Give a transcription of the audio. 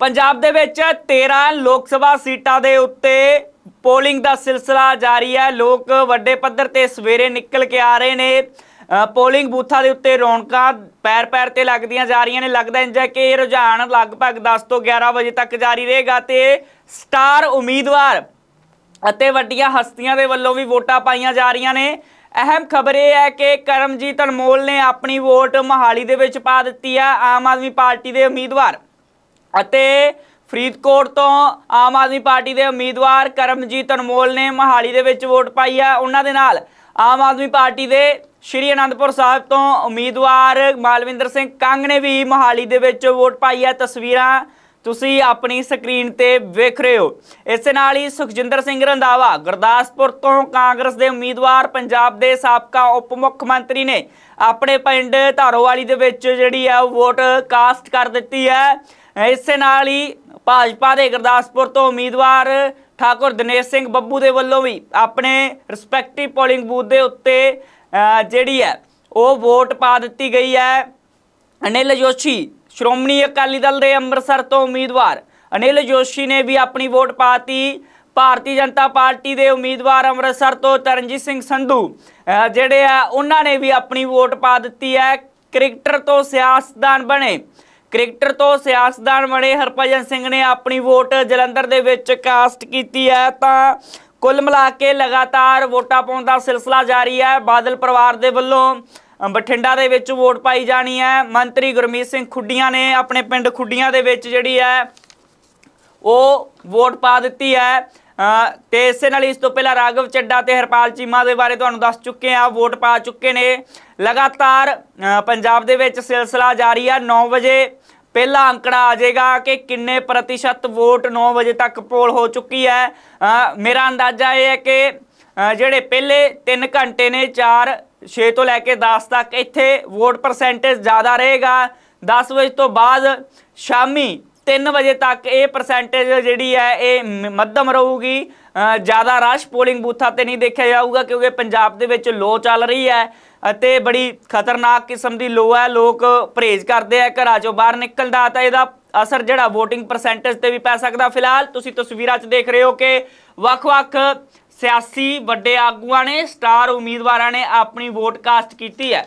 ਪੰਜਾਬ ਦੇ ਵਿੱਚ 13 ਲੋਕ ਸਭਾ ਸੀਟਾਂ ਦੇ ਉੱਤੇ ਪੋਲਿੰਗ ਦਾ ਸਿਲਸਿਲਾ ਜਾਰੀ ਹੈ। ਲੋਕ ਵੱਡੇ ਪੱਧਰ ਤੇ ਸਵੇਰੇ ਨਿਕਲ ਕੇ ਆ ਰਹੇ ਨੇ। ਪੋਲਿੰਗ ਬੂਥਾਂ ਦੇ ਉੱਤੇ ਰੌਣਕਾਂ ਪੈਰ ਪੈਰ ਤੇ ਲੱਗਦੀਆਂ ਜਾ ਰਹੀਆਂ ਨੇ। ਲੱਗਦਾ ਇੰਜ ਕਿ ਇਹ ਰੁਝਾਨ ਲਗਭਗ 10 ਤੋਂ 11 ਵਜੇ ਤੱਕ ਜਾਰੀ ਰਹੇਗਾ ਤੇ ਸਟਾਰ ਉਮੀਦਵਾਰ ਅਤੇ ਵੱਡੀਆਂ ਹਸਤੀਆਂ ਦੇ ਵੱਲੋਂ ਵੀ ਵੋਟਾਂ ਪਾਈਆਂ ਜਾ ਰਹੀਆਂ ਨੇ। ਅਹਿਮ ਖਬਰ ਇਹ ਹੈ ਕਿ ਕਰਮਜੀਤ ਅਨਮੋਲ ਨੇ ਆਪਣੀ ਵੋਟ ਮਹਾਲੀ ਦੇ ਵਿੱਚ ਪਾ ਦਿੱਤੀ ਹੈ। ਆਮ ਆਦਮੀ ਪਾਰਟੀ ਦੇ ਉਮੀਦਵਾਰ ਅਤੇ ਫਰੀਦਕੋਟ ਤੋਂ ਆਮ ਆਦਮੀ ਪਾਰਟੀ ਦੇ ਉਮੀਦਵਾਰ ਕਰਮਜੀਤ ਅਨਮੋਲ ਨੇ ਮਹਾਲੀ ਦੇ ਵਿੱਚ ਵੋਟ ਪਾਈ ਹੈ ਉਹਨਾਂ ਦੇ ਨਾਲ ਆਮ ਆਦਮੀ ਪਾਰਟੀ ਦੇ ਸ਼੍ਰੀ ਅਨੰਦਪੁਰ ਸਾਹਿਬ ਤੋਂ ਉਮੀਦਵਾਰ ਮਾਲਵਿੰਦਰ ਸਿੰਘ ਕੰਗ ਨੇ ਵੀ ਮਹਾਲੀ ਦੇ ਵਿੱਚ ਵੋਟ ਪਾਈ ਹੈ ਤਸਵੀਰਾਂ ਤੁਸੀਂ ਆਪਣੀ ਸਕਰੀਨ ਤੇ ਵੇਖ ਰਹੇ ਹੋ। ਇਸੇ ਨਾਲ ਹੀ ਸੁਖਜਿੰਦਰ ਸਿੰਘ ਰੰਧਾਵਾ ਗੁਰਦਾਸਪੁਰ ਤੋਂ ਕਾਂਗਰਸ ਦੇ ਉਮੀਦਵਾਰ, ਪੰਜਾਬ ਦੇ ਸਾਬਕਾ ਉਪ ਮੁੱਖ ਮੰਤਰੀ ਨੇ ਆਪਣੇ ਪਿੰਡ ਧਾਰੋਵਾਲੀ ਦੇ ਵਿੱਚ ਜਿਹੜੀ ਹੈ ਉਹ ਵੋਟ ਕਾਸਟ ਕਰ ਦਿੱਤੀ ਹੈ। ਇਸੇ ਨਾਲ ਹੀ ਭਾਜਪਾ ਦੇ ਗੁਰਦਾਸਪੁਰ ਤੋਂ ਉਮੀਦਵਾਰ ਠਾਕੁਰ ਦਿਨੇਸ਼ ਸਿੰਘ ਬੱਬੂ ਦੇ ਵੱਲੋਂ ਵੀ ਆਪਣੇ ਰਿਸਪੈਕਟਿਵ ਪੋਲਿੰਗ ਬੂਥ ਦੇ ਉੱਤੇ ਜਿਹੜੀ ਹੈ, ਉਹ ਵੋਟ ਪਾ ਦਿੱਤੀ ਗਈ ਹੈ। ਅਨਿਲ ਜੋਸ਼ੀ, ਸ਼੍ਰੋਮਣੀ ਅਕਾਲੀ ਦਲ ਦੇ ਅੰਮ੍ਰਿਤਸਰ ਤੋਂ ਉਮੀਦਵਾਰ। ਅਨਿਲ ਜੋਸ਼ੀ ਨੇ ਵੀ ਆਪਣੀ ਵੋਟ ਪਾਤੀ ਭਾਰਤੀ ਜਨਤਾ ਪਾਰਟੀ ਦੇ ਉਮੀਦਵਾਰ ਅੰਮ੍ਰਿਤਸਰ ਤੋਂ ਤਰਨਜੀਤ ਸਿੰਘ ਸੰਧੂ ਜਿਹੜੇ ਆ, ਉਹਨਾਂ ਨੇ ਵੀ ਆਪਣੀ ਵੋਟ ਪਾ ਦਿੱਤੀ ਹੈ। ਕ੍ਰਿਕਟਰ ਤੋਂ ਸਿਆਸਤਦਾਨ ਬਣੇ। ਕ੍ਰਿਕਟਰ ਤੋਂ ਸਿਆਸਤਦਾਨ ਬਣੇ ਹਰਭਜਨ ਸਿੰਘ ਨੇ ਆਪਣੀ ਵੋਟ ਜਲੰਧਰ ਦੇ ਵਿੱਚ ਕਾਸਟ ਕੀਤੀ ਹੈ, ਤਾਂ ਕੁੱਲ ਮਿਲਾ ਕੇ ਲਗਾਤਾਰ ਵੋਟਾਂ ਪਾਉਣ ਦਾ ਸਿਲਸਿਲਾ ਜਾਰੀ ਹੈ। ਬਾਦਲ ਪਰਿਵਾਰ ਦੇ ਵੱਲੋਂ ਬਠਿੰਡਾ ਦੇ ਵਿੱਚ ਵੋਟ ਪਾਈ ਜਾਣੀ ਹੈ। ਮੰਤਰੀ ਗੁਰਮੀਤ ਸਿੰਘ ਖੁੱਡੀਆਂ ਨੇ ਆਪਣੇ ਪਿੰਡ ਖੁੱਡੀਆਂ ਦੇ ਵਿੱਚ ਜਿਹੜੀ ਹੈ, ਉਹ ਵੋਟ ਪਾ ਦਿੱਤੀ ਹੈ। ਤੇ ਇਸੇ ਨਾਲ ਇਸ ਤੋਂ ਪਹਿਲਾਂ ਰਾਘਵ ਚੱਡਾ ਤੇ ਹਰਪਾਲ ਚੀਮਾ ਦੇ ਬਾਰੇ ਤੁਹਾਨੂੰ ਦੱਸ ਚੁੱਕੇ ਆ ਵੋਟ ਪਾ ਚੁੱਕੇ ਨੇ। ਲਗਾਤਾਰ ਪੰਜਾਬ ਦੇ ਵਿੱਚ ਸਿਲਸਿਲਾ ਜਾਰੀ ਆ 9 ਵਜੇ ਪਹਿਲਾ ਅੰਕੜਾ ਆ ਜਾਏਗਾ ਕਿ ਕਿੰਨੇ ਪ੍ਰਤੀਸ਼ਤ ਵੋਟ 9 ਵਜੇ ਤੱਕ ਪੋਲ ਹੋ ਚੁੱਕੀ ਹੈ। ਮੇਰਾ ਅੰਦਾਜ਼ਾ ਇਹ ਹੈ ਕਿ ਜਿਹੜੇ ਪਹਿਲੇ 3 ਘੰਟੇ ਨੇ 4 6 ਤੋਂ ਲੈ ਕੇ 10 ਤੱਕ ਇੱਥੇ ਵੋਟ ਪਰਸੈਂਟੇਜ ਜ਼ਿਆਦਾ ਰਹੇਗਾ। 10 ਵਜੇ ਤੋਂ ਬਾਅਦ ਸ਼ਾਮੀ 3 ਵਜੇ ਤੱਕ ਇਹ ਪਰਸੈਂਟੇਜ ਜਿਹੜੀ ਹੈ ਇਹ ਮ- ਮੱਧਮ ਰਹੂਗੀ। ਜ਼ਿਆਦਾ ਰਸ਼ ਪੋਲਿੰਗ ਬੂਥਾਂ ਤੇ ਨਹੀਂ ਦੇਖਿਆ ਜਾਊਗਾ ਕਿਉਂਕਿ ਪੰਜਾਬ ਦੇ ਵਿੱਚ ਲੋ ਚੱਲ ਰਹੀ ਹੈ ਅਤੇ ਬੜੀ ਖਤਰਨਾਕ ਕਿਸਮ ਦੀ ਲੋ ਹੈ। ਲੋਕ ਪਰਹੇਜ਼ ਕਰਦੇ ਆ, ਘਰਾਂ ਚੋਂ ਬਾਹਰ ਨਿਕਲਦਾ ਤਾਂ ਇਹਦਾ ਅਸਰ ਜਿਹੜਾ VOTING ਪਰਸੈਂਟੇਜ ਤੇ ਵੀ ਪੈ ਸਕਦਾ। ਫਿਲਹਾਲ ਤੁਸੀਂ ਤਸਵੀਰਾਂ 'ਚ ਦੇਖ ਰਹੇ ਹੋ ਕਿ ਵੱਖ-ਵੱਖ ਸਿਆਸੀ ਵੱਡੇ ਆਗੂਆਂ ਨੇ, ਸਟਾਰ ਉਮੀਦਵਾਰਾਂ ਨੇ ਆਪਣੀ ਵੋਟ ਕਾਸਟ ਕੀਤੀ ਹੈ।